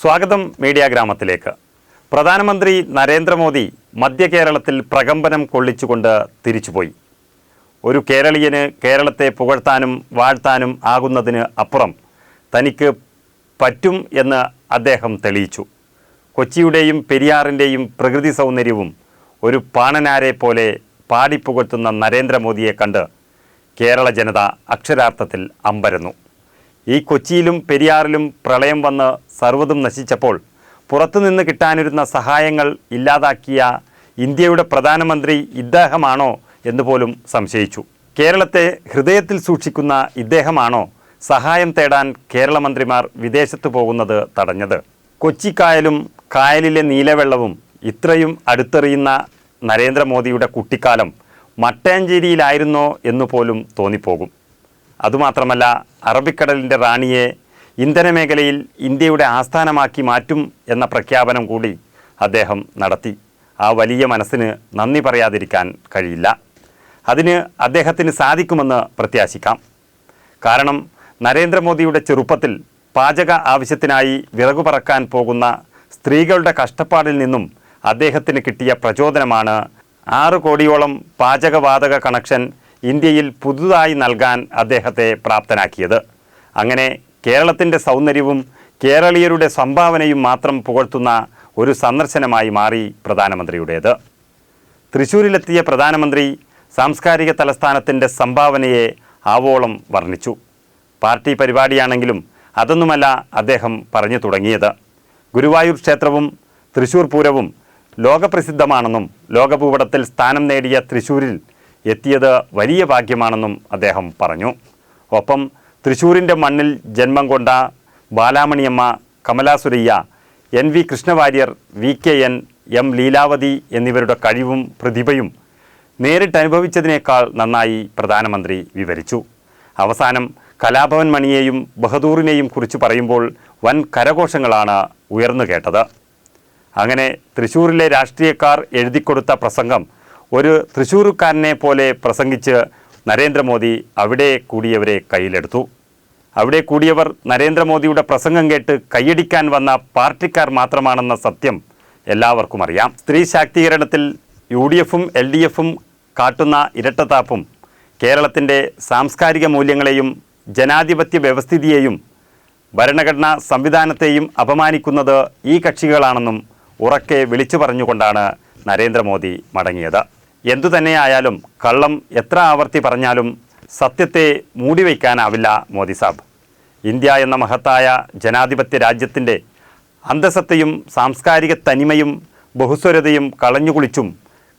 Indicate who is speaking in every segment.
Speaker 1: സ്വാഗതം മീഡിയ ഗ്രാമത്തിലേക്ക്. പ്രധാനമന്ത്രി നരേന്ദ്രമോദി മധ്യ കേരളത്തിൽ പ്രകമ്പനം കൊള്ളിച്ചുകൊണ്ട് തിരിച്ചുപോയി. ഒരു കേരളീയന് കേരളത്തെ പുകഴ്ത്താനും വാഴ്ത്താനും ആകുന്നതിന് അപ്പുറം തനിക്ക് പറ്റും എന്ന് അദ്ദേഹം തെളിയിച്ചു. കൊച്ചിയുടെയും പെരിയാറിന്റെയും പ്രകൃതി സൗന്ദര്യവും ഒരു പാണനാരെ പോലെ പാടിപ്പുകഴ്ത്തുന്ന നരേന്ദ്രമോദിയെ കണ്ട് കേരള ജനത അക്ഷരാർത്ഥത്തിൽ അമ്പരന്നു. ഈ കൊച്ചിയിലും പെരിയാറിലും പ്രളയം വന്ന് സർവതും നശിച്ചപ്പോൾ പുറത്തുനിന്ന് കിട്ടാനിരുന്ന സഹായങ്ങൾ ഇല്ലാതാക്കിയ ഇന്ത്യയുടെ പ്രധാനമന്ത്രി ഇദ്ദേഹമാണോ എന്ന് പോലും സംശയിച്ചു. കേരളത്തെ ഹൃദയത്തിൽ സൂക്ഷിക്കുന്ന ഇദ്ദേഹമാണോ സഹായം തേടാൻ കേരള മന്ത്രിമാർ വിദേശത്ത് പോകുന്നത് തടഞ്ഞത്. കൊച്ചിക്കായലും കായലിലെ നീലവെള്ളവും ഇത്രയും അടുത്തെറിയുന്ന നരേന്ദ്രമോദിയുടെ കുട്ടിക്കാലം മട്ടാഞ്ചേരിയിലായിരുന്നോ എന്നുപോലും തോന്നിപ്പോകും. അതുമാത്രമല്ല അറബിക്കടലിന്റെ റാണിയെ ഇന്ധന മേഖലയിൽ ഇന്ത്യയുടെ ആസ്ഥാനമാക്കി മാറ്റും എന്ന പ്രഖ്യാപനം കൂടി അദ്ദേഹം നടത്തി. ആ വലിയ മനസ്സിന് നന്ദി പറയാതിരിക്കാൻ കഴിയില്ല. അതിന് അദ്ദേഹത്തിന് സാധിക്കുമെന്ന് പ്രത്യാശിക്കാം. കാരണം നരേന്ദ്രമോദിയുടെ ചെറുപ്പത്തിൽ പാചക ആവശ്യത്തിനായി വിറകു പറക്കാൻ പോകുന്ന സ്ത്രീകളുടെ കഷ്ടപ്പാടിൽ നിന്നും അദ്ദേഹത്തിന് കിട്ടിയ പ്രചോദനമാണ് ആറ് കോടിയോളം പാചകവാതക കണക്ഷൻ ഇന്ത്യയിൽ പുതുതായി നൽകാൻ അദ്ദേഹത്തെ പ്രാപ്തനാക്കിയത്. അങ്ങനെ കേരളത്തിന്റെ സൗന്ദര്യവും കേരളീയരുടെ സംഭാവനയും മാത്രം പുകഴ്ത്തുന്ന ഒരു സന്ദർശനമായി മാറി പ്രധാനമന്ത്രിയുടേത്. തൃശൂരിലെത്തിയ പ്രധാനമന്ത്രി സാംസ്കാരിക തലസ്ഥാനത്തിന്റെ സംഭാവനയെ ആവോളം വർണിച്ചു. പാർട്ടി പരിപാടിയാണെങ്കിലും അതൊന്നുമല്ല അദ്ദേഹം പറഞ്ഞു തുടങ്ങിയത്. ഗുരുവായൂർ ക്ഷേത്രവും തൃശൂർ പൂരവും ലോകപ്രസിദ്ധമാണെന്നും ലോകഭൂപടത്തിൽ സ്ഥാനം നേടിയ തൃശൂരിൽ എത്തിയത് വലിയ ഭാഗ്യമാണെന്നും അദ്ദേഹം പറഞ്ഞു. ഒപ്പം തൃശൂരിന്റെ മണ്ണിൽ ജന്മം കൊണ്ട Balamaniamma Kamala Surayya N V Krishna Warrier V K N M Leelavathi എന്നിവരുടെ കഴിവും പ്രതിഭയും നേരിട്ട് അനുഭവിച്ചതിനേക്കാൾ നന്നായി പ്രധാനമന്ത്രി വിവരിച്ചു. അവസാനം കലാഭവൻ മണിയെയും ബഹദൂറിനെയും കുറിച്ച് പറയുമ്പോൾ വൻ കരഘോഷങ്ങളാണ് ഉയർന്നു കേട്ടത്. അങ്ങനെ തൃശ്ശൂരിലെ രാഷ്ട്രീയക്കാർ എഴുതിക്കൊടുത്ത പ്രസംഗം ഒരു തൃശ്ശൂർക്കാരനെ പോലെ പ്രസംഗിച്ച് നരേന്ദ്രമോദി അവിടെ കൂടിയവരെ കയ്യിലെടുത്തു. അവിടെ കൂടിയവർ നരേന്ദ്രമോദിയുടെ പ്രസംഗം കേട്ട് കൈയടിക്കാൻ വന്ന പാർട്ടിക്കാർ മാത്രമാണെന്ന സത്യം എല്ലാവർക്കും അറിയാം. സ്ത്രീ ശാക്തീകരണത്തിൽ യു ഡി എഫും എൽ ഡി എഫും കാട്ടുന്ന ഇരട്ടത്താപ്പും കേരളത്തിന്റെ സാംസ്കാരിക മൂല്യങ്ങളെയും ജനാധിപത്യ വ്യവസ്ഥിതിയെയും ഭരണഘടനാ സംവിധാനത്തെയും അപമാനിക്കുന്നത് ഈ കക്ഷികളാണെന്നും ഉറക്കെ വിളിച്ചു പറഞ്ഞുകൊണ്ടാണ് നരേന്ദ്രമോദി മടങ്ങിയത്. എന്തുതന്നെയായാലും കള്ളം എത്ര ആവർത്തി പറഞ്ഞാലും സത്യത്തെ മൂടിവയ്ക്കാനാവില്ല മോദി സാബ്. ഇന്ത്യ എന്ന മഹത്തായ ജനാധിപത്യ രാജ്യത്തിന്റെ അന്തസത്തയും സാംസ്കാരിക തനിമയും ബഹുസ്വരതയും കളഞ്ഞുകുളിച്ചും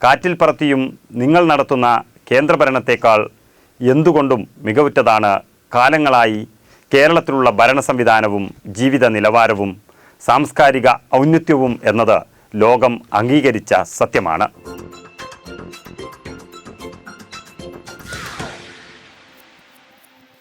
Speaker 1: കാറ്റിൽ പറത്തിയും നിങ്ങൾ നടത്തുന്ന കേന്ദ്രഭരണത്തേക്കാൾ എന്തുകൊണ്ടും മികവുറ്റതാണ് കാലങ്ങളായി കേരളത്തിലുള്ള ഭരണ സംവിധാനവും ജീവിത നിലവാരവും സാംസ്കാരിക ഔന്നത്യവും എന്നത് ലോകം അംഗീകരിച്ച സത്യമാണ്.